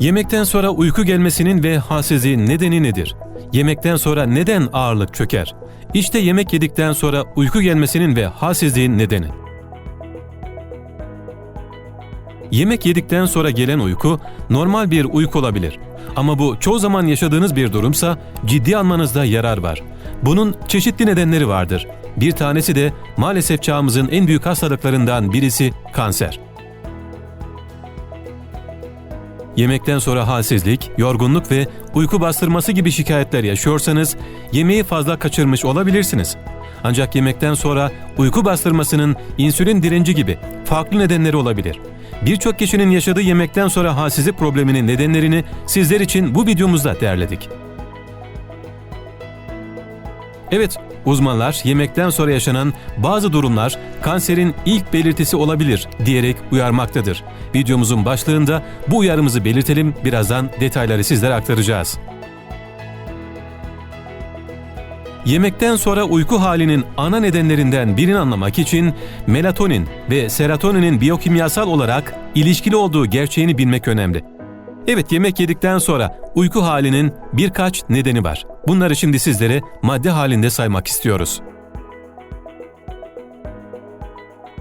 Yemekten sonra uyku gelmesinin ve halsizliğin nedeni nedir? Yemekten sonra neden ağırlık çöker? İşte yemek yedikten sonra uyku gelmesinin ve halsizliğin nedeni. Yemek yedikten sonra gelen uyku normal bir uyku olabilir. Ama bu çoğu zaman yaşadığınız bir durumsa ciddi almanızda yarar var. Bunun çeşitli nedenleri vardır. Bir tanesi de maalesef çağımızın en büyük hastalıklarından birisi kanser. Yemekten sonra halsizlik, yorgunluk ve uyku bastırması gibi şikayetler yaşıyorsanız yemeği fazla kaçırmış olabilirsiniz. Ancak yemekten sonra uyku bastırmasının insülin direnci gibi farklı nedenleri olabilir. Birçok kişinin yaşadığı yemekten sonra halsizlik probleminin nedenlerini sizler için bu videomuzda derledik. Evet, uzmanlar yemekten sonra yaşanan bazı durumlar kanserin ilk belirtisi olabilir diyerek uyarmaktadır. Videomuzun başlığında bu uyarımızı belirtelim, birazdan detayları sizlere aktaracağız. Yemekten sonra uyku halinin ana nedenlerinden birini anlamak için melatonin ve serotoninin biyokimyasal olarak ilişkili olduğu gerçeğini bilmek önemli. Evet yemek yedikten sonra uyku halinin birkaç nedeni var. Bunları şimdi sizlere madde halinde saymak istiyoruz.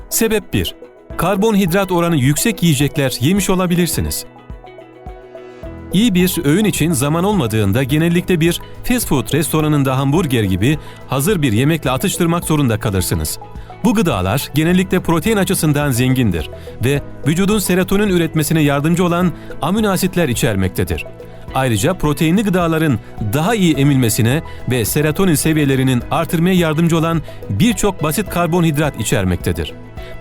Sebep 1. Karbonhidrat oranı yüksek yiyecekler yemiş olabilirsiniz. İyi bir öğün için zaman olmadığında genellikle bir fast food restoranında hamburger gibi hazır bir yemekle atıştırmak zorunda kalırsınız. Bu gıdalar genellikle protein açısından zengindir ve vücudun serotonin üretmesine yardımcı olan amino asitler içermektedir. Ayrıca proteinli gıdaların daha iyi emilmesine ve serotonin seviyelerinin artırmaya yardımcı olan birçok basit karbonhidrat içermektedir.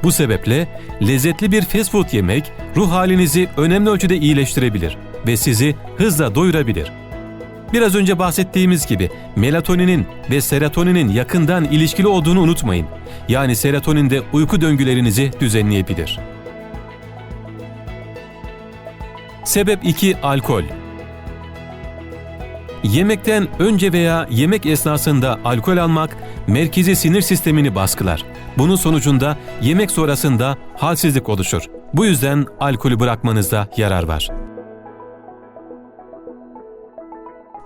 Bu sebeple lezzetli bir fast food yemek ruh halinizi önemli ölçüde iyileştirebilir ve sizi hızla doyurabilir. Biraz önce bahsettiğimiz gibi melatoninin ve serotoninin yakından ilişkili olduğunu unutmayın. Yani serotonin de uyku döngülerinizi düzenleyebilir. Sebep 2 alkol. Yemekten önce veya yemek esnasında alkol almak merkezi sinir sistemini baskılar. Bunun sonucunda yemek sonrasında halsizlik oluşur. Bu yüzden alkolü bırakmanızda yarar var.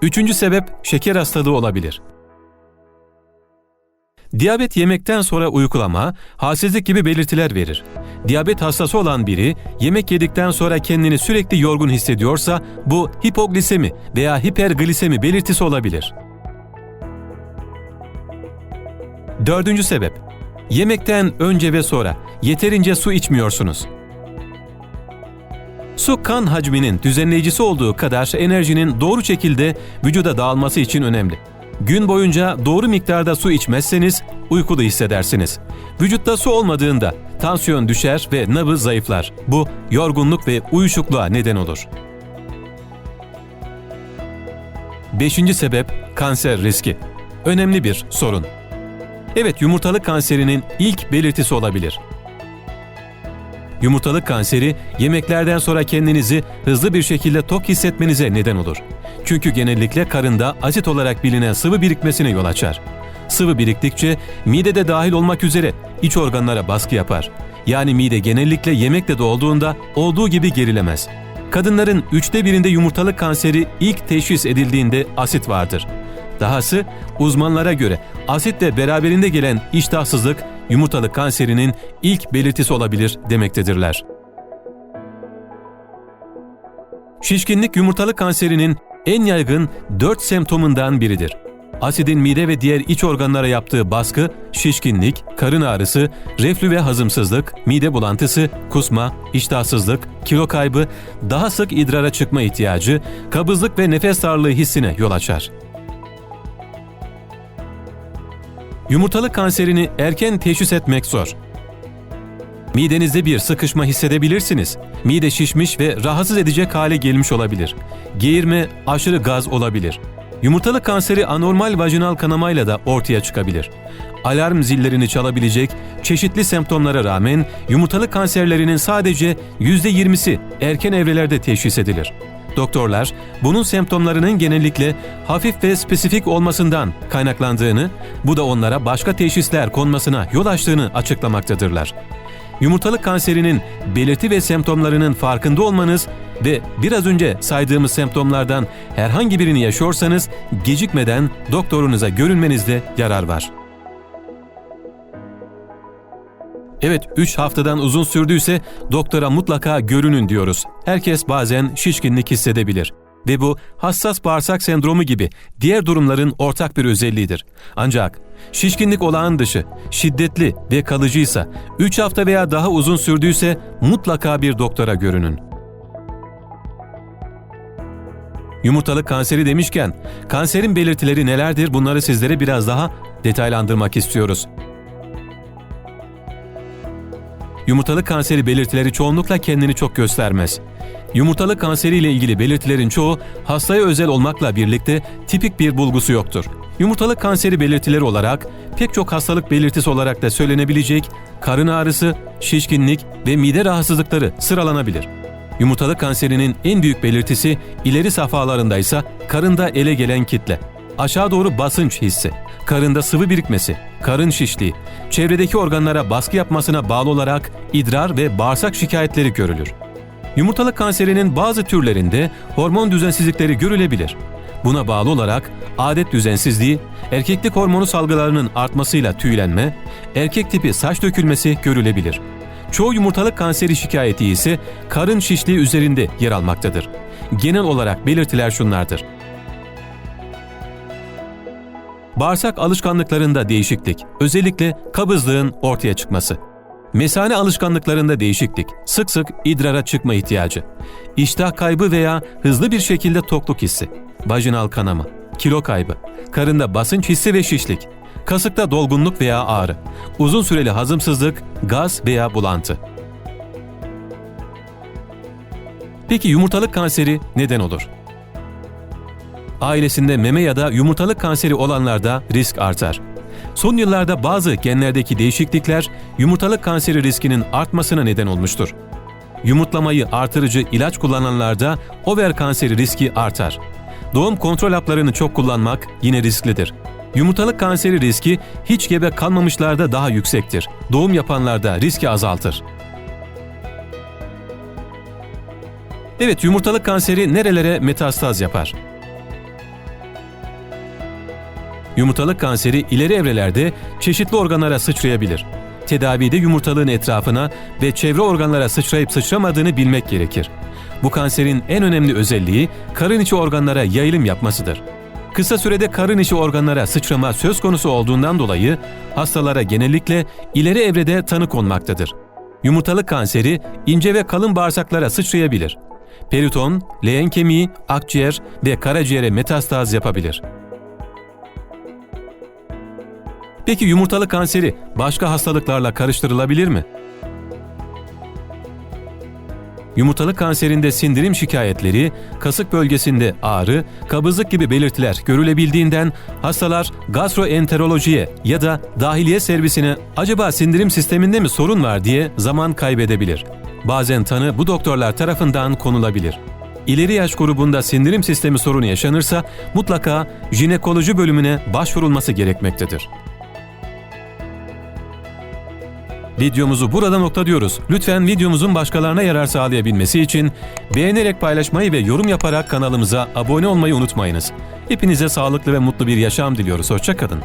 Üçüncü sebep şeker hastalığı olabilir. Diyabet yemekten sonra uykulama, halsizlik gibi belirtiler verir. Diyabet hastası olan biri yemek yedikten sonra kendini sürekli yorgun hissediyorsa bu hipoglisemi veya hiperglisemi belirtisi olabilir. Dördüncü sebep, yemekten önce ve sonra yeterince su içmiyorsunuz. Su kan hacminin düzenleyicisi olduğu kadar enerjinin doğru şekilde vücuda dağılması için önemli. Gün boyunca doğru miktarda su içmezseniz uykulu hissedersiniz. Vücutta su olmadığında tansiyon düşer ve nabız zayıflar. Bu yorgunluk ve uyuşukluğa neden olur. Beşinci sebep kanser riski. Önemli bir sorun. Evet yumurtalık kanserinin ilk belirtisi olabilir. Yumurtalık kanseri yemeklerden sonra kendinizi hızlı bir şekilde tok hissetmenize neden olur. Çünkü genellikle karında asit olarak bilinen sıvı birikmesine yol açar. Sıvı biriktikçe midede dahil olmak üzere iç organlara baskı yapar. Yani mide genellikle yemekle dolduğunda olduğu gibi gerilemez. Kadınların üçte birinde yumurtalık kanseri ilk teşhis edildiğinde asit vardır. Dahası uzmanlara göre asitle beraberinde gelen iştahsızlık yumurtalık kanserinin ilk belirtisi olabilir demektedirler. Şişkinlik yumurtalık kanserinin en yaygın 4 semptomundan biridir. Asidin mide ve diğer iç organlara yaptığı baskı, şişkinlik, karın ağrısı, reflü ve hazımsızlık, mide bulantısı, kusma, iştahsızlık, kilo kaybı, daha sık idrara çıkma ihtiyacı, kabızlık ve nefes darlığı hissine yol açar. Yumurtalık kanserini erken teşhis etmek zor. Midenizde bir sıkışma hissedebilirsiniz. Mide şişmiş ve rahatsız edecek hale gelmiş olabilir. Geğirme, aşırı gaz olabilir. Yumurtalık kanseri anormal vajinal kanamayla da ortaya çıkabilir. Alarm zillerini çalabilecek çeşitli semptomlara rağmen yumurtalık kanserlerinin sadece %20'si erken evrelerde teşhis edilir. Doktorlar bunun semptomlarının genellikle hafif ve spesifik olmasından kaynaklandığını, bu da onlara başka teşhisler konmasına yol açtığını açıklamaktadırlar. Yumurtalık kanserinin belirti ve semptomlarının farkında olmanız ve biraz önce saydığımız semptomlardan herhangi birini yaşıyorsanız gecikmeden doktorunuza görünmenizde yarar var. Evet 3 haftadan uzun sürdüyse doktora mutlaka görünün diyoruz. Herkes bazen şişkinlik hissedebilir ve bu hassas bağırsak sendromu gibi diğer durumların ortak bir özelliğidir. Ancak şişkinlik olağan dışı, şiddetli ve kalıcıysa, 3 hafta veya daha uzun sürdüyse mutlaka bir doktora görünün. Yumurtalık kanseri demişken, kanserin belirtileri nelerdir bunları sizlere biraz daha detaylandırmak istiyoruz. Yumurtalık kanseri belirtileri çoğunlukla kendini çok göstermez. Yumurtalık kanseri ile ilgili belirtilerin çoğu hastaya özel olmakla birlikte tipik bir bulgusu yoktur. Yumurtalık kanseri belirtileri olarak pek çok hastalık belirtisi olarak da söylenebilecek karın ağrısı, şişkinlik ve mide rahatsızlıkları sıralanabilir. Yumurtalık kanserinin en büyük belirtisi ileri safhalarında ise karında ele gelen kitle. Aşağı doğru basınç hissi, karında sıvı birikmesi, karın şişliği, çevredeki organlara baskı yapmasına bağlı olarak idrar ve bağırsak şikayetleri görülür. Yumurtalık kanserinin bazı türlerinde hormon düzensizlikleri görülebilir. Buna bağlı olarak adet düzensizliği, erkeklik hormonu salgılarının artmasıyla tüylenme, erkek tipi saç dökülmesi görülebilir. Çoğu yumurtalık kanseri şikayeti ise karın şişliği üzerinde yer almaktadır. Genel olarak belirtiler şunlardır. Bağırsak alışkanlıklarında değişiklik, özellikle kabızlığın ortaya çıkması. Mesane alışkanlıklarında değişiklik, sık sık idrara çıkma ihtiyacı, iştah kaybı veya hızlı bir şekilde tokluk hissi, vajinal kanama, kilo kaybı, karında basınç hissi ve şişlik, kasıkta dolgunluk veya ağrı, uzun süreli hazımsızlık, gaz veya bulantı. Peki yumurtalık kanseri neden olur? Ailesinde meme ya da yumurtalık kanseri olanlarda risk artar. Son yıllarda bazı genlerdeki değişiklikler yumurtalık kanseri riskinin artmasına neden olmuştur. Yumurtlamayı artırıcı ilaç kullananlarda over kanseri riski artar. Doğum kontrol haplarını çok kullanmak yine risklidir. Yumurtalık kanseri riski hiç gebe kalmamışlarda daha yüksektir. Doğum yapanlarda riski azaltır. Evet, yumurtalık kanseri nerelere metastaz yapar? Yumurtalık kanseri ileri evrelerde çeşitli organlara sıçrayabilir. Tedavide yumurtalığın etrafına ve çevre organlara sıçrayıp sıçramadığını bilmek gerekir. Bu kanserin en önemli özelliği karın içi organlara yayılım yapmasıdır. Kısa sürede karın içi organlara sıçrama söz konusu olduğundan dolayı hastalara genellikle ileri evrede tanı konmaktadır. Yumurtalık kanseri ince ve kalın bağırsaklara sıçrayabilir. Periton, leğen kemiği, akciğer ve karaciğere metastaz yapabilir. Peki yumurtalık kanseri başka hastalıklarla karıştırılabilir mi? Yumurtalık kanserinde sindirim şikayetleri, kasık bölgesinde ağrı, kabızlık gibi belirtiler görülebildiğinden hastalar gastroenterolojiye ya da dahiliye servisine acaba sindirim sisteminde mi sorun var diye zaman kaybedebilir. Bazen tanı bu doktorlar tarafından konulabilir. İleri yaş grubunda sindirim sistemi sorunu yaşanırsa mutlaka jinekoloji bölümüne başvurulması gerekmektedir. Videomuzu burada nokta diyoruz. Lütfen videomuzun başkalarına yarar sağlayabilmesi için beğenerek paylaşmayı ve yorum yaparak kanalımıza abone olmayı unutmayınız. Hepinize sağlıklı ve mutlu bir yaşam diliyoruz. Hoşçakalın.